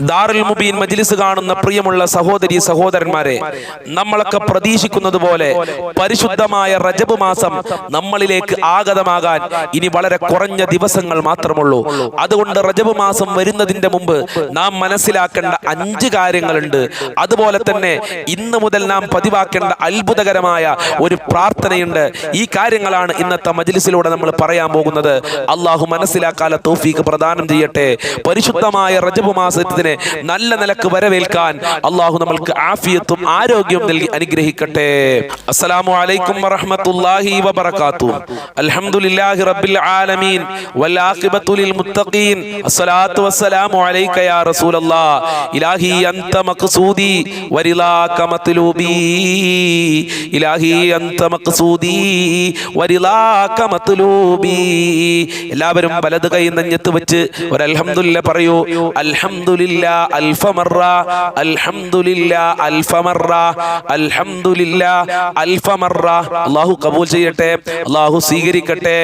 ദാറുൽ മുബീൻ മജ്ലിസ് കാണുന്ന പ്രിയമുള്ള സഹോദരി സഹോദരന്മാരെ നമ്മളൊക്കെ പ്രതീക്ഷിക്കുന്നത് പോലെ പരിശുദ്ധമായ റജബ് മാസം നമ്മളിലേക്ക് ആഗതമാകാൻ ഇനി വളരെ കുറഞ്ഞ ദിവസങ്ങൾ മാത്രമുള്ളൂ. അതുകൊണ്ട് റജബ് മാസം വരുന്നതിന്റെ മുമ്പ് നാം മനസ്സിലാക്കേണ്ട അഞ്ച് കാര്യങ്ങളുണ്ട്. അതുപോലെ തന്നെ ഇന്ന് മുതൽ നാം പതിവാക്കേണ്ട അത്ഭുതകരമായ ഒരു പ്രാർത്ഥനയുണ്ട്. ഈ കാര്യങ്ങളാണ് ഇന്നത്തെ മജ്ലിസിലൂടെ നമ്മൾ പറയാൻ പോകുന്നത്. അള്ളാഹു മനസ്സിലാക്കാല തോഫീക്ക് പ്രദാനം ചെയ്യട്ടെ. പരിശുദ്ധമായ റജബ് മാസത്തിന് നല്ല നിലയ്ക്ക് വരവേൽക്കാൻ അള്ളാഹു നമ്മൾക്ക് ആഫിയത്തും ആരോഗ്യവും നൽകി അനുഗ്രഹിക്കട്ടെ. അസ്സലാമു അലൈക്കും വറഹ്മത്തുള്ളാഹി വബറകാത്തു അൽഹംദുലില്ലാഹി റബ്ബിൽ ആലമീൻ. വൽ ലിൽ മുത്തഖീൻ. അസ്സലാത്തു വസ്സലാമു അലൈക യാ റസൂലല്ലാഹ് ഇലാഹി അൻത മഖ്സൂദി വരിലാക മത്ലൂബി ഇലാഹി അൻത മഖ്സൂദി വരിലാക മത്ലൂബി എല്ലാവരും വലത് കൈ നെഞ്ഞത്ത് വെച്ച് ഒരു അൽഹംദുലില്ലാ പറയൂ. അൽഹംദുലില്ലാ അൽഫമറ അൽഹംദുലില്ലാ അൽഫമറ അൽഹംദുലില്ലാ അൽഫമറ അല്ലാഹു കബൂൽ ചെയ്യട്ടെ അല്ലാഹു സ്വീകരിക്കട്ടെ.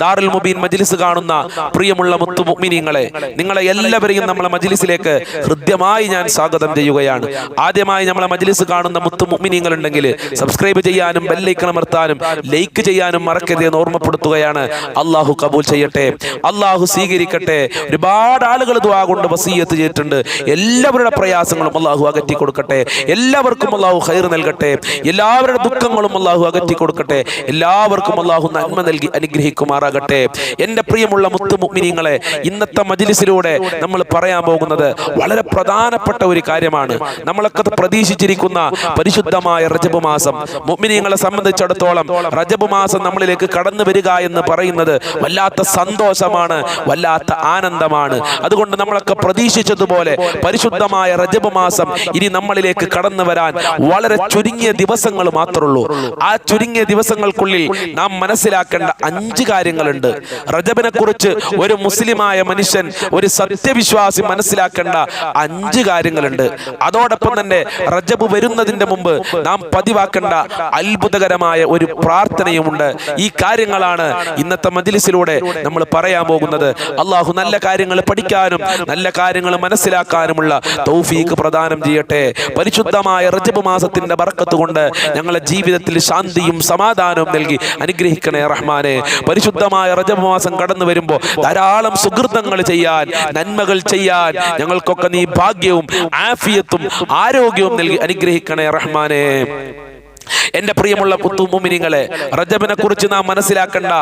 ദാറുൽ മുബീൻ മജ്ലിസ് കാണുന്ന പ്രിയമുള്ള മുത്തു മുഗ്മിനിങ്ങളെ നിങ്ങളെ എല്ലാവരെയും നമ്മളെ മജ്ലിസിലേക്ക് ഹൃദ്യമായി ഞാൻ സ്വാഗതം ചെയ്യുകയാണ്. ആദ്യമായി നമ്മളെ മജ്ലിസ് കാണുന്ന മുത്തു മുഗ്മിനിങ്ങൾ ഉണ്ടെങ്കിൽ സബ്സ്ക്രൈബ് ചെയ്യാനും ബെല്ലൈക്കൺ അമർത്താനും ലൈക്ക് ചെയ്യാനും മറക്കരുതെന്ന് ഓർമ്മപ്പെടുത്തുകയാണ്. അള്ളാഹു കബൂൽ ചെയ്യട്ടെ അള്ളാഹു സ്വീകരിക്കട്ടെ. ഒരുപാട് ആളുകൾ ദുആ കൊണ്ട് വസീയത്ത് ചെയ്തിട്ടുണ്ട്. എല്ലാവരുടെ പ്രയാസങ്ങളും അള്ളാഹു അകറ്റി കൊടുക്കട്ടെ. എല്ലാവർക്കും അള്ളാഹു ഹൈർ നൽകട്ടെ. എല്ലാവരുടെ ദുഃഖങ്ങളും അള്ളാഹു അകറ്റി കൊടുക്കട്ടെ. എല്ലാവർക്കും അള്ളാഹു നന്മ നൽകി അനുഗ്രഹിക്കുമാറാകട്ടെ. എന്റെ പ്രിയമുള്ള മുത്തു മുഗ്മിനിങ്ങളെ ഇന്നത്തെ മജിലിസിലൂടെ നമ്മൾ പറയാൻ പോകുന്നത് വളരെ പ്രധാനപ്പെട്ട ഒരു കാര്യമാണ്. നമ്മളൊക്കെ പ്രതീക്ഷിച്ചിരിക്കുന്ന പരിശുദ്ധമായ റജബ് മാസം. മുഗ്മിനിങ്ങളെ സംബന്ധിച്ചിടത്തോളം റജബ് മാസം നമ്മളിലേക്ക് കടന്നു വരിക എന്ന് പറയുന്നത് വല്ലാത്ത സന്തോഷമാണ് വല്ലാത്ത ആനന്ദമാണ്. അതുകൊണ്ട് നമ്മളൊക്കെ പ്രതീക്ഷിച്ചതുപോലെ പരിശുദ്ധമായ റജബ് മാസം ഇനി നമ്മളിലേക്ക് കടന്നു വരാൻ വളരെ ചുരുങ്ങിയ ദിവസങ്ങൾ മാത്രമുള്ളൂ. ആ ചുരുങ്ങിയ ദിവസങ്ങൾക്കുള്ളിൽ നാം മനസ്സിലാക്കേണ്ട അഞ്ച് കാര്യങ്ങളുണ്ട്. റജബിനെ കുറിച്ച് ഒരു മുസ്ലിമായ മനുഷ്യൻ ഒരു സത്യവിശ്വാസി മനസ്സിലാക്കേണ്ട അഞ്ച് കാര്യങ്ങളുണ്ട്. അതോടൊപ്പം തന്നെ റജബ് വരുന്നതിന്റെ മുമ്പ് നാം പതിവാക്കേണ്ട അത്ഭുതകരമായ ഒരു പ്രാർത്ഥനയുമുണ്ട്. ഈ കാര്യങ്ങളാണ് ഇന്നത്തെ മജിലിസിലൂടെ നമ്മൾ പറയാൻ പോകുന്നത്. അള്ളാഹു നല്ല കാര്യങ്ങൾ പഠിക്കാനും നല്ല കാര്യങ്ങൾ മനസ്സിലാക്കാനുമുള്ള തൗഫീക്ക് പ്രദാനം ചെയ്യട്ടെ. പരിശുദ്ധമായ റജബ് മാസത്തിന്റെ ബർക്കത്ത് കൊണ്ട് ഞങ്ങളുടെ ജീവിതത്തിൽ ശാന്തിയും സമാധാനവും നൽകി. അനുഗ്രഹിക്കണേ റഹ്മാനെ. പരിശുദ്ധമായ റജബ് മാസം കടന്നു വരുമ്പോൾ ധാരാളം സുഹൃത്തങ്ങൾ ചെയ്യാൻ നന്മകൾ ചെയ്യാൻ ഞങ്ങൾക്കൊക്കെ നീ ഭാഗ്യവും ആഫിയത്തും ആരോഗ്യവും നൽകി അനുഗ്രഹിക്കണേ റഹ്മാനെ. എന്റെ പ്രിയമുള്ള പുത്തുമുമിനിങ്ങളെ റജബിനെ കുറിച്ച് നാം മനസ്സിലാക്കേണ്ട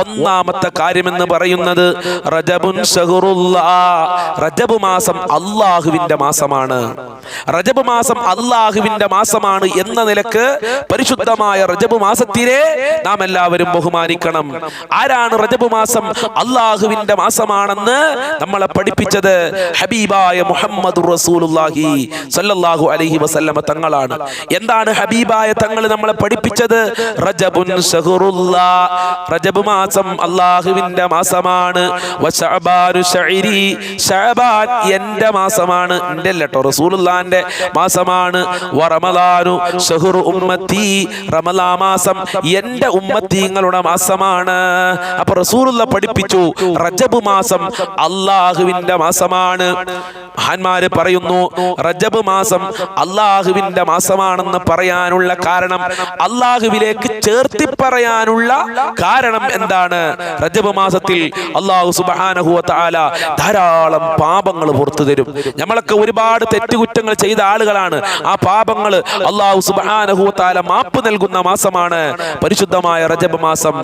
ഒന്നാമത്തെ കാര്യം എന്ന് പറയുന്നത് റജബുൻ. റജബ് മാസം അള്ളാഹുവിന്റെ മാസമാണ്. റജബ് മാസം അള്ളാഹുവിന്റെ മാസമാണ് എന്ന നിലയ്ക്ക് പരിശുദ്ധമായ റജബ് മാസത്തിനെ നാം എല്ലാവരും ബഹുമാനിക്കണം. ആരാണ് റജബ് മാസം അള്ളാഹുവിന്റെ മാസമാണെന്ന് നമ്മളെ പഠിപ്പിച്ചത് ഹബീബായ മുഹമ്മദ് റസൂലുള്ളാഹി സല്ലല്ലാഹു അലൈഹി വസല്ലമ തങ്ങളാണ്. എന്താണ് ഹബീബായ തങ്ങൾ? നമ്മളെ പഠിപ്പിച്ചത് റജബുൻ. റജബ് മാസം അള്ളാഹുവിന്റെ മാസമാണ്. എന്റെ മാസമാണ് എന്റെ അല്ല ട്ടോ റസൂലുള്ളാന്റെ മാസമാണ്. വറമലാനു ഷഹ്റു ഉമ്മത്തി. റമലാ മാസം എന്റെ ഉമ്മത്തീങ്ങളുടെ മാസമാണ്. അപ്പൊ റസൂലുള്ള പഠിപ്പിച്ചു റജബ് മാസം അള്ളാഹുവിന്റെ മാസമാണ്. മഹാന്മാര് പറയുന്നു റജബ് മാസം അള്ളാഹുവിന്റെ മാസമാണെന്ന് പറയാനുള്ള കാരണം അള്ളാഹുവിലേക്ക് ചേർത്തി പറയാനുള്ള കാരണം എന്താണ്? റജബ് മാസത്തിൽ അള്ളാഹു സുബാനഹുല ധാരാളം പാപങ്ങൾ പുറത്തു തരും. നമ്മളൊക്കെ ഒരുപാട് തെറ്റുകുറ്റങ്ങൾ ചെയ്ത ആളുകളാണ്. ആ പാപങ്ങൾ അള്ളാഹു സുബാനഹുല മാപ്പ് നൽകുന്ന മാസമാണ്. പരിശുദ്ധമായ റജബ് മാസം.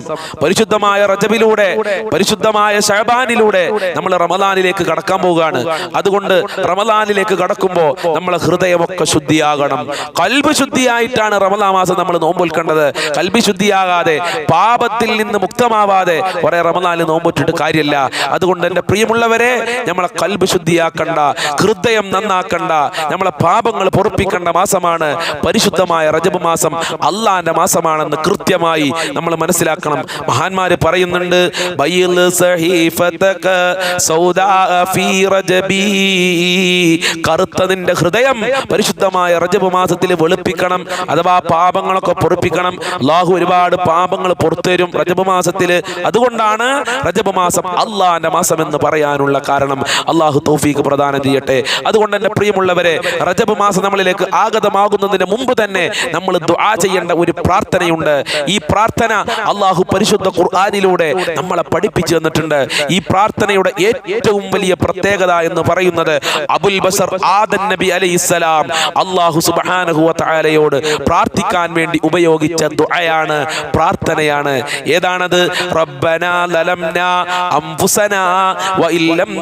പരിശുദ്ധമായ റജബിലൂടെ പരിശുദ്ധമായ ഷഹബാനിലൂടെ നമ്മൾ റമദാനിലേക്ക് കടക്കാൻ പോവുകയാണ്. അതുകൊണ്ട് റമദാനിലേക്ക് കടക്കുമ്പോൾ നമ്മളെ ഹൃദയമൊക്കെ ശുദ്ധിയാകണം. കൽബ് ശുദ്ധിയായിട്ടാണ് റമദാ മാസം നമ്മൾ നോമ്പൊൽക്കേണ്ടത് കൽബി ശുദ്ധിയാകാതെ പാപത്തിൽ നിന്ന് മുക്തമാവാതെ. കുറെ റമദാനിൽ നോമ്പൊറ്റിട്ട് കാര്യമില്ല. അതുകൊണ്ട് എന്റെ പ്രിയമുള്ളവരെ നമ്മളെ കൽബ് ശുദ്ധിയാക്കണ്ട ഹൃദയം നന്നാക്കണ്ട നമ്മളെ പാപങ്ങൾ പൊറപ്പിക്കേണ്ട മാസമാണ് പരിശുദ്ധമായ റജബ് മാസം. അള്ളാന്റെ മാസമാണെന്ന് കൃത്യമായി നമ്മൾ മനസ്സിലാക്കണം. മഹാന്മാര് പറയുന്നുണ്ട്. കറുത്ത നിന്റെ ഹൃദയം പരിശുദ്ധമായ റജബ് മാസത്തിൽ വെളുപ്പിക്കണം. അഥവാ പാപങ്ങളൊക്കെ പൊറപ്പിക്കണം. അള്ളാഹു ഒരുപാട് പാപങ്ങൾ പുറത്തുതരും റജബ് മാസത്തിൽ. അതുകൊണ്ടാണ് റജബ് മാസം അള്ളാന്റെ മാസം എന്ന് പറയാനുള്ള കാരണം. അള്ളാഹു തൗഫീഖ് പ്രദാനം ചെയ്യട്ടെ. അതുകൊണ്ട് തന്നെ പ്രിയമുള്ളവരെ റജബ് മാസം നമ്മളിലേക്ക് ആഗതമാകുന്നതിന് മുമ്പ് തന്നെ നമ്മൾ ദുആ ചെയ്യേണ്ട ഒരു പ്രാർത്ഥനയുണ്ട്. ഈ പ്രാർത്ഥന അള്ളാഹു പരിശുദ്ധ ഖുർആാനിലൂടെ നമ്മളെ പഠിപ്പിച്ചു തന്നിട്ടുണ്ട്. ഈ പ്രാർത്ഥനയുടെ ഏറ്റവും വലിയ പ്രത്യേകത എന്ന് പറയുന്നത് അബുൽ ബസർ ആദൻ നബി അലൈഹിസ്സലാം അള്ളാഹു സുബ്ഹാനഹു തആലയോട് പ്രാർത്ഥിക്കാൻ വേണ്ടി ഉപയോഗിച്ച ദുആയാണ് പ്രാർത്ഥനയാണ്. ഏതാണത്?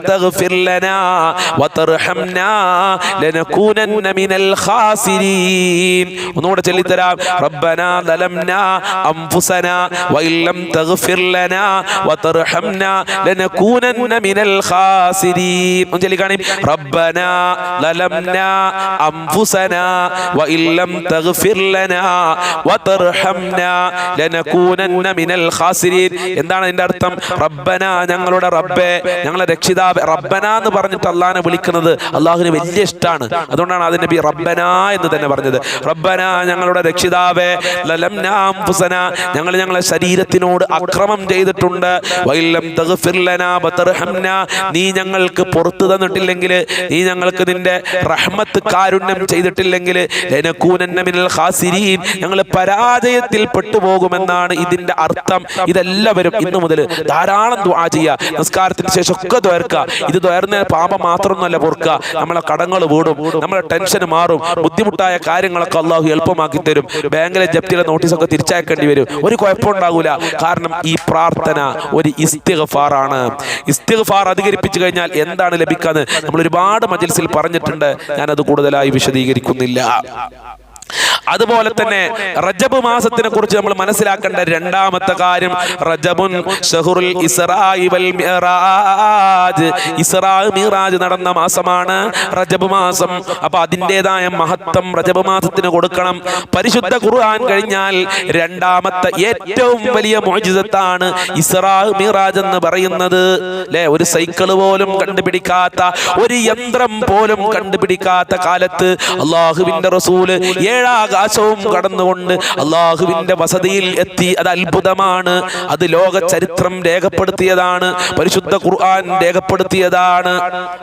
തഗ്ഫിർ ലനാ മിനൽ ഖാസിരീൻ. ഒന്നുകൂടെ ചൊല്ലിത്തരാം. റബ്ബനാ തഗ്ഫിർ ലനാ മിനൽ ഖാസിരീൻ. തഗ്ഫിർ ലനാ എന്താണ് അതിന്റെ അർത്ഥം? റബ്ബന ഞങ്ങളുടെ റബ്ബെ ഞങ്ങളെ രക്ഷിതാവ്. റബ്ബന എന്ന് പറഞ്ഞിട്ട് അള്ളാഹിനെ വിളിക്കുന്നത് അള്ളാഹുവിന് വലിയ ഇഷ്ടമാണ് അതുകൊണ്ടാണ് അതിന് നബി റബ്ബന എന്ന് തന്നെ പറഞ്ഞത്. റബ്ബന ഞങ്ങളുടെ രക്ഷിതാവെ ഞങ്ങൾ ഞങ്ങളെ ശരീരത്തിനോട് അക്രമം ചെയ്തിട്ടുണ്ട്. നീ ഞങ്ങൾക്ക് പുറത്തു തന്നിട്ടില്ലെങ്കിൽ നീ ഞങ്ങൾക്ക് നിന്റെ റഹ്മത്ത് കാരുണ്യം ചെയ്തിട്ടില്ലെങ്കിൽ ലനകൂനന്ന ഞങ്ങൾ പരാജയത്തിൽ പെട്ടുപോകുമെന്നാണ് ഇതിന്റെ അർത്ഥം. ഇതെല്ലാവരും ഇന്നു മുതൽ ധാരാളം ദുആ ചെയ്യുക. നിസ്കാരത്തിന് ശേഷം ഒക്കെ ദ്വയർക്കുക ഇത് ദ്വയർന്ന പാപം മാത്രമൊന്നുമല്ല പൊറുക്കുക. നമ്മളെ കടങ്ങൾ വീടും നമ്മളെ ടെൻഷൻ മാറും. ബുദ്ധിമുട്ടായ കാര്യങ്ങളൊക്കെ അള്ളാഹു എളുപ്പമാക്കി തരും. ബാങ്കിലെ ജപ്തിയുടെ നോട്ടീസൊക്കെ തിരിച്ചയക്കേണ്ടി വരും. ഒരു കുഴപ്പമുണ്ടാകൂല കാരണം ഈ പ്രാർത്ഥന ഒരു ഇസ്തിഗഫാറാണ്. ഇസ്തിഗഫാർ അധികരിപ്പിച്ചു കഴിഞ്ഞാൽ എന്താണ് ലഭിക്കാന്ന് നമ്മൾ ഒരുപാട് മജിൽസിൽ പറഞ്ഞിട്ടുണ്ട്. ഞാനത് കൂടുതലായി വിശദീകരിക്കുന്നില്ല. അതുപോലെ തന്നെ റജബ് മാസത്തിനെ കുറിച്ച് നമ്മൾ മനസ്സിലാക്കേണ്ട രണ്ടാമത്തെ കാര്യം റജബുൻ ഷഹുറുൽ മിറാജ്. മിറാജ് നടന്ന മാസമാണ് റജബ് മാസം. അപ്പൊ അതിന്റെതായ മഹത്വം റജബ് മാസത്തിന് കൊടുക്കണം. പരിശുദ്ധ ഖുർആൻ കഴിഞ്ഞാൽ രണ്ടാമത്തെ ഏറ്റവും വലിയ മോചിതത്താണ് ഇസ്രാ മിറാജ് എന്ന് പറയുന്നത്. അല്ലെ ഒരു സൈക്കിൾ പോലും കണ്ടുപിടിക്കാത്ത ഒരു യന്ത്രം പോലും കണ്ടുപിടിക്കാത്ത കാലത്ത് അള്ളാഹുവിന്റെ റസൂൽ ഏഴാകാശവും കടന്നുകൊണ്ട് അള്ളാഹുവിന്റെ വസതിയിൽ എത്തി. അത് അത്ഭുതമാണ്. അത് ലോക ചരിത്രം രേഖപ്പെടുത്തിയതാണ്. പരിശുദ്ധ ഖുർആൻ രേഖപ്പെടുത്തിയതാണ്.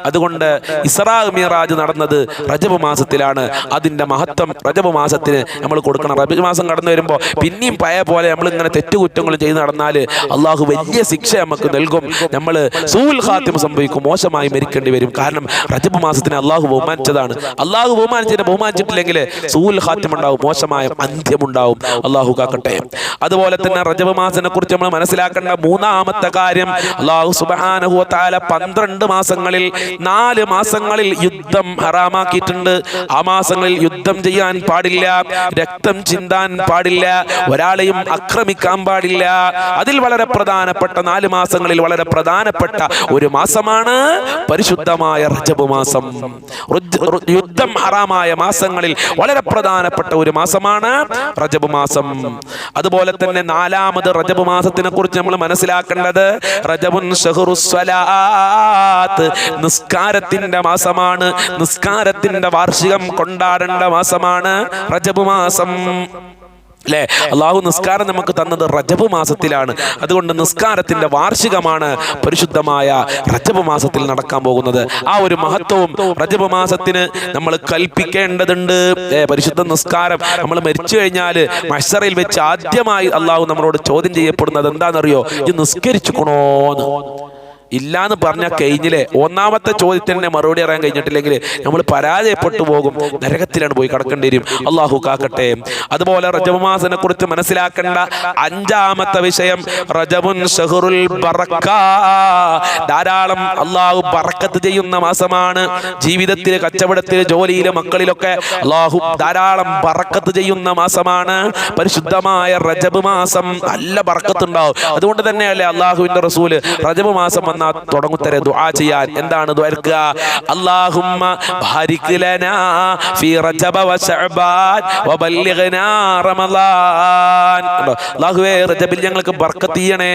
അതുകൊണ്ട് ഇസ്രാ മിറാജ് നടന്നത് റജബ് മാസത്തിലാണ്. അതിന്റെ മഹത്വം റജബ് മാസത്തിന് നമ്മൾ കൊടുക്കണം. റബി മാസം കടന്നു വരുമ്പോൾ പിന്നെയും പയ പോലെ നമ്മൾ ഇങ്ങനെ തെറ്റുകുറ്റങ്ങൾ ചെയ്ത് നടന്നാൽ അള്ളാഹു വലിയ ശിക്ഷ നമുക്ക് നൽകും. നമ്മൾ സൂൽ ഖാത്തിമ സംഭവിക്കും. മോശമായി മരിക്കേണ്ടി വരും. കാരണം റജബ് മാസത്തിന് അള്ളാഹു ബഹുമാനിച്ചതാണ്. അള്ളാഹു ബഹുമാനിച്ചതിനെ ബഹുമാനിച്ചിട്ടില്ലെങ്കിൽ സൂൽ ഖാത്തിമ ഉണ്ടാവും മോശമായ അന്ത്യമുണ്ടാവും അള്ളാഹു കാക്കട്ടെ. അതുപോലെ തന്നെ റജബ് മാസനെ കുറിച്ച് നമ്മൾ മനസ്സിലാക്കേണ്ട മൂന്നാമത്തെ കാര്യം അള്ളാഹു സുബ്ഹാനഹു വ തആല പന്ത്രണ്ട് മാസങ്ങളിൽ നാല് മാസങ്ങളിൽ യുദ്ധം ഹറാമാക്കിയിട്ടുണ്ട്. ആ മാസങ്ങളിൽ യുദ്ധം ചെയ്യാൻ പാടില്ല രക്തം ചിന്താൻ പാടില്ല ഒരാളെയും ആക്രമിക്കാൻ പാടില്ല. അതിൽ വളരെ പ്രധാനപ്പെട്ട നാല് മാസങ്ങളിൽ വളരെ പ്രധാനപ്പെട്ട ഒരു മാസമാണ് പരിശുദ്ധമായ റജബ് മാസം. യുദ്ധം ഹറാമായ മാസങ്ങളിൽ വളരെ പ്രധാനപ്പെട്ട ഒരു മാസമാണ് റജബ് മാസം. അതുപോലെ തന്നെ നാലാമത് റജബ് മാസത്തിനെ കുറിച്ച് നമ്മൾ മനസ്സിലാക്കേണ്ടത് റജബുൻ നിസ്കാരത്തിന്റെ മാസമാണ്. നിസ്കാരത്തിന്റെ വാർഷികം കൊണ്ടാടേണ്ട മാസമാണ് റജബ് മാസം. അല്ലെ? അള്ളാഹു നിസ്കാരം നമുക്ക് തന്നത് റജബ് മാസത്തിലാണ്. അതുകൊണ്ട് നിസ്കാരത്തിന്റെ വാർഷികമാണ് പരിശുദ്ധമായ റജബ് മാസത്തിൽ നടക്കാൻ പോകുന്നത്. ആ ഒരു മഹത്വവും റജബ് മാസത്തിന് നമ്മൾ കൽപ്പിക്കേണ്ടതുണ്ട്. പരിശുദ്ധ നിസ്കാരം നമ്മൾ മരിച്ചു കഴിഞ്ഞാൽ മഷറയിൽ വെച്ച് ആദ്യമായി അള്ളാഹു നമ്മളോട് ചോദ്യം ചെയ്യപ്പെടുന്നത് എന്താണെന്നറിയോ? ഇത് നിസ്കരിച്ചുക്കണോന്ന് ഇല്ലാന്ന് പറഞ്ഞ കഴിഞ്ഞില്ലേ ഒന്നാമത്തെ ചോദ്യത്തിന് മറുപടി അറിയാൻ കഴിഞ്ഞിട്ടില്ലെങ്കിൽ നമ്മൾ പരാജയപ്പെട്ടു പോകും നരകത്തിലാണ് പോയി കടക്കേണ്ടി വരും. അള്ളാഹു കാക്കട്ടെ. അതുപോലെ റജബുമാസിനെ കുറിച്ച് മനസ്സിലാക്കേണ്ട അഞ്ചാമത്തെ വിഷയം റജബുൻ ഷഹറുൽ ബറക്ക. ധാരാളം അള്ളാഹു ബറക്കത്ത് ചെയ്യുന്ന മാസമാണ്. ജീവിതത്തിൽ കച്ചവടത്തിൽ ജോലിയിലെ മക്കളിലൊക്കെ അള്ളാഹു ധാരാളം ബറക്കത്ത് ചെയ്യുന്ന മാസമാണ്. പരിശുദ്ധമായ റജബ് മാസം. നല്ല ബറക്കത്തുണ്ടാവും. അതുകൊണ്ട് തന്നെയല്ലേ അള്ളാഹുവിന്റെ റസൂൽ റജബ് മാസം വന്നാൽ തുടങ്ങുത്തരെ ദുആ ചെയ്യാൻ. എന്താണ് ദ്വാരക്കുക അല്ലാഹുമ്മ ബാരിക് ലനാ ഫീ റജബ വ ശഅബാൻ വബല്ലിഗ്നാ റമളാൻ അല്ലാഹുവേ റജബിൽ ഞങ്ങൾക്ക് ബർക്കത്ത് ചെയ്യണേ.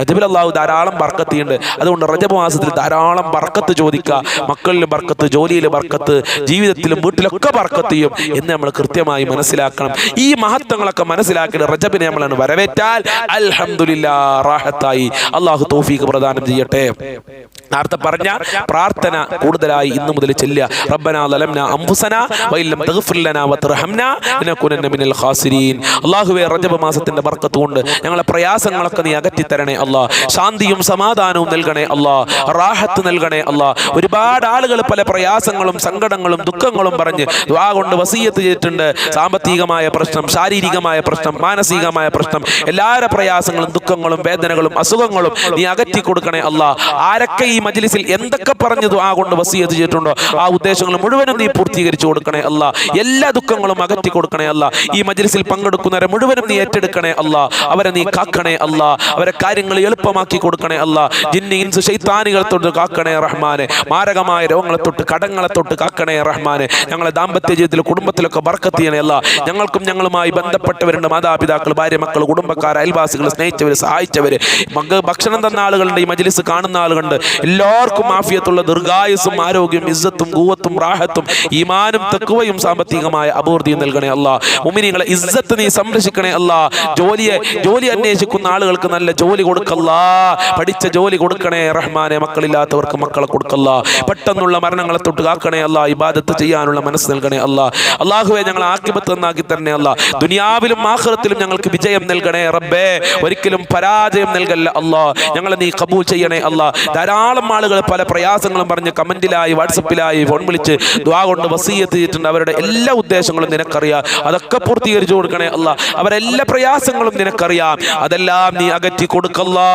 റജബിൽ അല്ലാഹു ധാരാളം ബർക്കത്ത് ചെയ്യുന്നുണ്ട്. അതുകൊണ്ട് റജബ് മാസത്തിൽ ധാരാളം ബർക്കത്ത് ചോദിക്കുക. മക്കളിൽ ബർക്കത്ത് ജോലിയിൽ ബർക്കത്ത് ജീവിതത്തിലും വീട്ടിലൊക്കെ ബർക്കത്ത് ചെയ്യും എന്ന് നമ്മൾ കൃത്യമായി മനസ്സിലാക്കണം. ഈ മഹത്വങ്ങളൊക്കെ മനസ്സിലാക്കിയിട്ട് റജബിനെ നമ്മളാണ് വരവേറ്റാൽ അൽഹംദുലില്ലാ റാഹത്തായി. അള്ളാഹു തോഫീക്ക് പ്രദാനം ചെയ്യട്ടെ. pé നേരത്തെ പറഞ്ഞ പ്രാർത്ഥന കൂടുതലായി ഇന്നു മുതൽ ചെല്ലുക. റബ്ബനാ ലലംന അംഫുസന വഇല്ലം തഗ്ഫിർ ലനാ വതർഹംന ലനകുനന്ന മിനൽ ഖാസിരീൻ. അല്ലാഹുവേ റജബ് മാസത്തിന്റെ ബർക്കത്ത് കൊണ്ട് ഞങ്ങളെ പ്രയാസങ്ങളൊക്കെ നീ അകറ്റി തരണേ അല്ലാഹ് ശാന്തിയും സമാധാനവും നൽകണേ അല്ലാഹ് റാഹത്ത് നൽകണേ അല്ലാഹ് ഒരുപാട് ആളുകൾ പല പ്രയാസങ്ങളും സങ്കടങ്ങളും ദുഃഖങ്ങളും പറഞ്ഞ് ദുആ കൊണ്ട് വസീയത്ത് ചെയ്തിട്ടുണ്ട്. സാമ്പത്തികമായ പ്രശ്നം ശാരീരികമായ പ്രശ്നം മാനസികമായ പ്രശ്നം എല്ലാവരുടെ പ്രയാസങ്ങളും ദുഃഖങ്ങളും വേദനകളും അസുഖങ്ങളും നീ അകറ്റി കൊടുക്കണേ അല്ലാഹ് ആരൊക്കെ ഈ മജ്ലിസിൽ എന്തൊക്കെ പറഞ്ഞു ദുആ കൊണ്ട് വസീയത്ത് ചെയ്തിട്ടുണ്ടോ? ആ ഉദ്ദേശങ്ങൾ മുഴുവനും നീ പൂർത്തീകരിച്ചു കൊടുക്കണേ അല്ല. എല്ലാ ദുഃഖങ്ങളും അകറ്റി കൊടുക്കണേ അല്ല. ഈ മജ്ലിസിൽ പങ്കെടുക്കുന്നവരെ മുഴുവനും നീ ഏറ്റെടുക്കണേ അല്ല. അവരെ നീ കാക്കണേ അല്ല. അവരെ കാര്യങ്ങൾ എളുപ്പമാക്കി കൊടുക്കണേ അല്ല. ജിന്നി ഇൻസ് ശൈത്താനികൾ തൊട്ട് കാക്കണേ റഹ്മാനെ. മാരകമായ രോഗങ്ങളെ തൊട്ട് കടങ്ങളെ തൊട്ട് കാക്കണേ റഹ്മാനെ. ഞങ്ങളെ ദാമ്പത്യ ജീവിതത്തിൽ കുടുംബത്തിലൊക്കെ ബർക്കത്ത് ചെയ്യണേ അല്ല. ഞങ്ങൾക്കും ഞങ്ങളുമായി ബന്ധപ്പെട്ടവരുണ്ട്. മാതാപിതാക്കൾ ഭാര്യ മക്കൾ കുടുംബക്കാർ അയൽവാസികൾ സ്നേഹിച്ചവർ സഹായിച്ചവർ ഭക്ഷണം തന്ന ആളുകളുണ്ട്. ഈ മജ്ലിസ് കാണുന്ന ആളുകളുണ്ട്. എല്ലാവർക്കും ആഫിയത്തുള്ള ദീർഘായുസും ആരോഗ്യം ഇസ്സത്തും കൂവത്തും റാഹത്തും ഈമാനും തെക്കുവയും സാമ്പത്തികമായ അഭിവൃദ്ധിയും നൽകണേ അല്ല. ഉമിനിങ്ങളെ ഇസ്സത്ത് നീ സംരക്ഷിക്കണേ അല്ല. ജോലിയെ ജോലി അന്വേഷിക്കുന്ന ആളുകൾക്ക് നല്ല ജോലി കൊടുക്കല്ല. പഠിച്ച ജോലി കൊടുക്കണേ റഹ്മാനെ മക്കളില്ലാത്തവർക്ക് മക്കളെ കൊടുക്കല്ല. പെട്ടെന്നുള്ള മരണങ്ങളെ തൊട്ട് കാക്കണേ അല്ല. ഇബാദത്ത് ചെയ്യാനുള്ള മനസ്സ് നൽകണേ അല്ല. അള്ളാഹുവെ ഞങ്ങൾ ആക്കിപത്ത് നന്നാക്കി തന്നെ അല്ല. ദുനിയാവിലും ആഖിറത്തിലും ഞങ്ങൾക്ക് വിജയം നൽകണേ റബ്ബേ. ഒരിക്കലും പരാജയം നൽകല്ല അല്ല. ഞങ്ങളെ നീ കബൂൽ ചെയ്യണേ അല്ല. ധാരാളം ആളുകൾ പല പ്രയാസങ്ങളും പറഞ്ഞ് കമന്റിലായി വാട്സപ്പിലായി ഫോൺ വിളിച്ച് ദ്വാ കൊണ്ട് വസീയത്ത് ചെയ്തിട്ടുണ്ട് അവരുടെ എല്ലാ ഉദ്ദേശങ്ങളും നിനക്കറിയാം അതൊക്കെ പൂർത്തീകരിച്ചു കൊടുക്കണേ അല്ല അവരെല്ലാ പ്രയാസങ്ങളും നിനക്കറിയാം അതെല്ലാം നീ അകറ്റി കൊടുക്കല്ലാ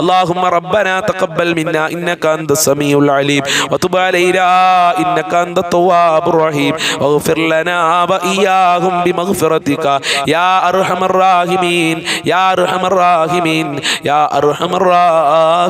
اللهم ربنا تقبل منا انك انت السميع العليم وتب علينا انك انت التواب الرحيم واغفر لنا واياهم بمغفرتك يا ارحم الراحمين يا ارحم الراحمين يا ارحم الراحمين